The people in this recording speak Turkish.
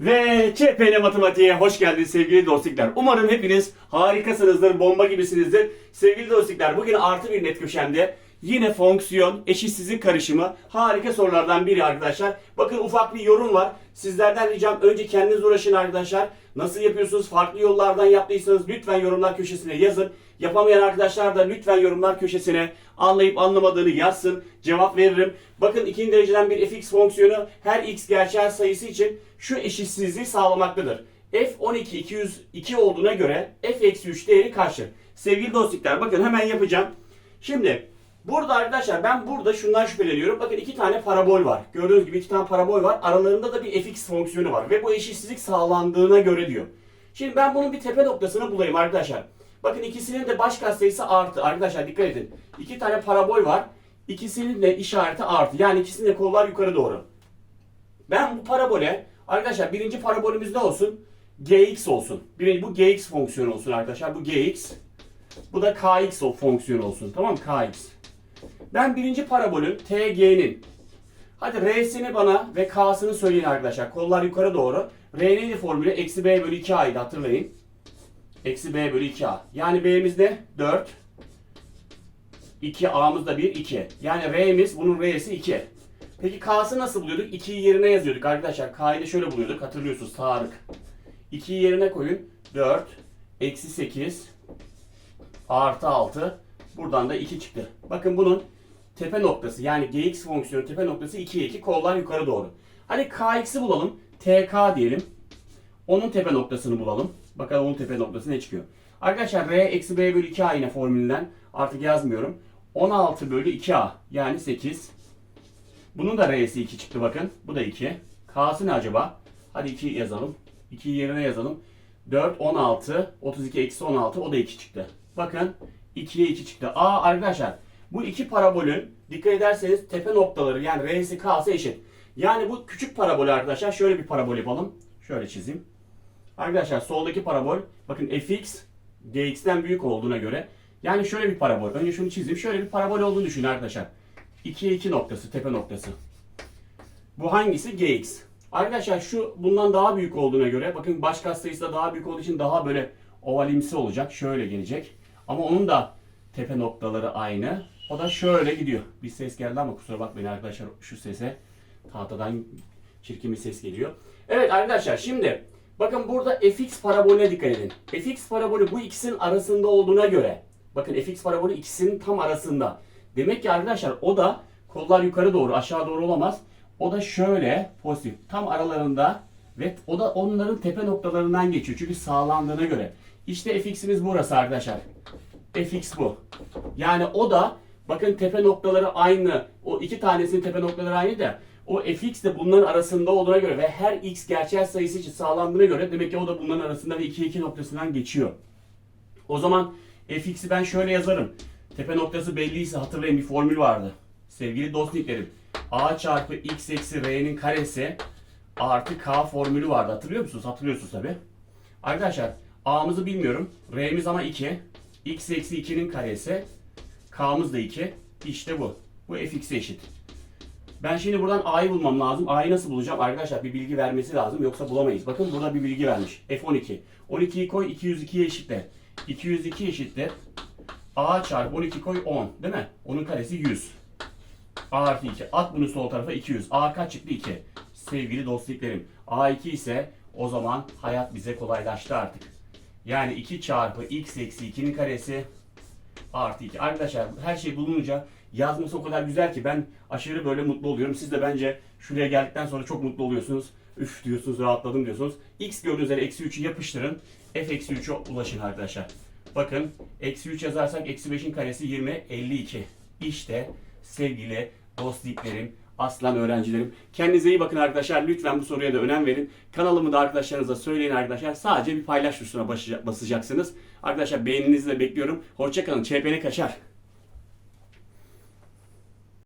Ve CPN Matematiğe hoş geldiniz sevgili dostluklar. Umarım hepiniz harikasınızdır, bomba gibisinizdir. Sevgili dostluklar bugün artı bir net köşemde yine fonksiyon, eşitsizlik karışımı harika sorulardan biri arkadaşlar. Bakın ufak bir yorum var. Sizlerden ricam önce kendiniz uğraşın arkadaşlar. Nasıl yapıyorsunuz? Farklı yollardan yaptıysanız lütfen yorumlar köşesine yazın. Yapamayan arkadaşlar da lütfen yorumlar köşesine anlayıp anlamadığını yazsın. Cevap veririm. Bakın ikinci dereceden bir fx fonksiyonu her x gerçel sayısı için şu eşitsizliği sağlamaktadır. f12 202 olduğuna göre f eksi 3 değeri kaçtır? Sevgili dostluklar bakın hemen yapacağım. Şimdi burada arkadaşlar ben burada şundan şüpheleniyorum. Bakın iki tane parabol var. Gördüğünüz gibi iki tane parabol var. Aralarında da bir fx fonksiyonu var. Ve bu eşitsizlik sağlandığına göre diyor. Şimdi ben bunun bir tepe noktasını bulayım arkadaşlar. Bakın ikisinin de baş katsayısı artı. Arkadaşlar dikkat edin. İki tane parabol var. İkisinin de işareti artı. Yani ikisinin de kollar yukarı doğru. Ben bu parabole arkadaşlar birinci parabolümüz ne olsun? gx olsun. Birinci bu gx fonksiyonu olsun arkadaşlar. Bu gx. Bu da kx fonksiyonu olsun. Tamam mı? kx. Ben birinci parabolün tg'nin Hadi r'sini bana ve k'sını söyleyin arkadaşlar. Kollar yukarı doğru. r neydi formülü? Eksi b bölü 2a'ydı hatırlayın. Eksi b bölü 2a. Yani b'miz ne? 4. 2 a'mız da 1, 2. Yani r'miz bunun r'si 2. Peki k'sı nasıl buluyorduk? 2'yi yerine yazıyorduk arkadaşlar. K'yı da şöyle buluyorduk. Hatırlıyorsunuz Tarık. 2'yi yerine koyun. 4, eksi 8, artı 6. Buradan da 2 çıktı. Bakın bunun tepe noktası yani gx fonksiyonu tepe noktası 2'ye 2 kollar yukarı doğru. Hadi kx'i bulalım. tk diyelim. Onun tepe noktasını bulalım. Bakalım onun tepe noktası ne çıkıyor. Arkadaşlar r eksi b bölü 2a yine formülünden artık yazmıyorum. 16 bölü 2a yani 8. Bunun da r'si 2 çıktı bakın. Bu da 2. K'sı ne acaba? Hadi 2 yazalım. 2'yi yerine yazalım. 4, 16, 32 eksi 16 o da 2 çıktı. Bakın 2'ye 2 çıktı. Aa arkadaşlar bu iki parabolün dikkat ederseniz tepe noktaları yani r'si k'sı eşit. Yani bu küçük parabol arkadaşlar şöyle bir parabol yapalım. Şöyle çizeyim. Arkadaşlar soldaki parabol bakın fx gx'ten büyük olduğuna göre yani şöyle bir parabol. Önce şunu çizeyim. Şöyle bir parabol olduğunu düşünün arkadaşlar. 2'ye 2 noktası tepe noktası. Bu hangisi? gx. Arkadaşlar şu bundan daha büyük olduğuna göre bakın baş katsayısı da daha büyük olduğu için daha böyle ovalimsi olacak. Şöyle gelecek. Ama onun da tepe noktaları aynı. O da şöyle gidiyor. Bir ses geldi ama kusura bakmayın arkadaşlar şu sese. Tahtadan çirkin bir ses geliyor. Evet arkadaşlar şimdi bakın burada fx parabolüne dikkat edin. fx parabolü bu ikisinin arasında olduğuna göre bakın fx parabolü ikisinin tam arasında. Demek ki arkadaşlar o da kollar yukarı doğru aşağı doğru olamaz. O da şöyle pozitif tam aralarında ve o da onların tepe noktalarından geçiyor. Çünkü sağlandığına göre. İşte fx'imiz burası arkadaşlar. fx bu. Yani o da bakın tepe noktaları aynı. O iki tanesinin tepe noktaları aynı da o fx de bunların arasında olduğuna göre ve her x gerçel sayısı için sağlandığına göre demek ki o da bunların arasında ve 2 2 noktasından geçiyor. O zaman fx'i ben şöyle yazarım. Tepe noktası belliyse hatırlayın bir formül vardı. Sevgili dostniklerim. a çarpı x eksi r'nin karesi artı k formülü vardı. Hatırlıyor musunuz? Hatırlıyorsunuz tabi. Arkadaşlar a'mızı bilmiyorum. r'miz ama 2. x eksi 2'nin karesi. K'mız da 2. İşte bu. Bu fx'e eşit. Ben şimdi buradan a'yı bulmam lazım. A'yı nasıl bulacağım? Arkadaşlar bir bilgi vermesi lazım. Yoksa bulamayız. Bakın burada bir bilgi vermiş. F12. 12'yi koy 202'ye eşitle. 202 eşittir. A çarpı 12 koy 10. Değil mi? Onun karesi 100. A artı 2. At bunu sol tarafa 200. A kaç çıktı? 2. Sevgili dostluklarım. A2 ise o zaman hayat bize kolaylaştı artık. Yani 2 çarpı x eksi 2'nin karesi artı 2. Arkadaşlar her şey bulununca yazması o kadar güzel ki ben aşırı böyle mutlu oluyorum. Siz de bence şuraya geldikten sonra çok mutlu oluyorsunuz. Üf diyorsunuz rahatladım diyorsunuz. X gördüğünüz üzere eksi 3'ü yapıştırın. F eksi 3'e ulaşın arkadaşlar. Bakın eksi 3 yazarsak eksi 5'in karesi 20 52. İşte sevgili dostliklerim, aslan öğrencilerim. Kendinize iyi bakın arkadaşlar. Lütfen bu soruya da önem verin. Kanalımı da arkadaşlarınıza söyleyin arkadaşlar. Sadece bir paylaş tuşuna basacaksınız. Arkadaşlar beğeninizi de bekliyorum. Hoşçakalın. ÇPN kaçar.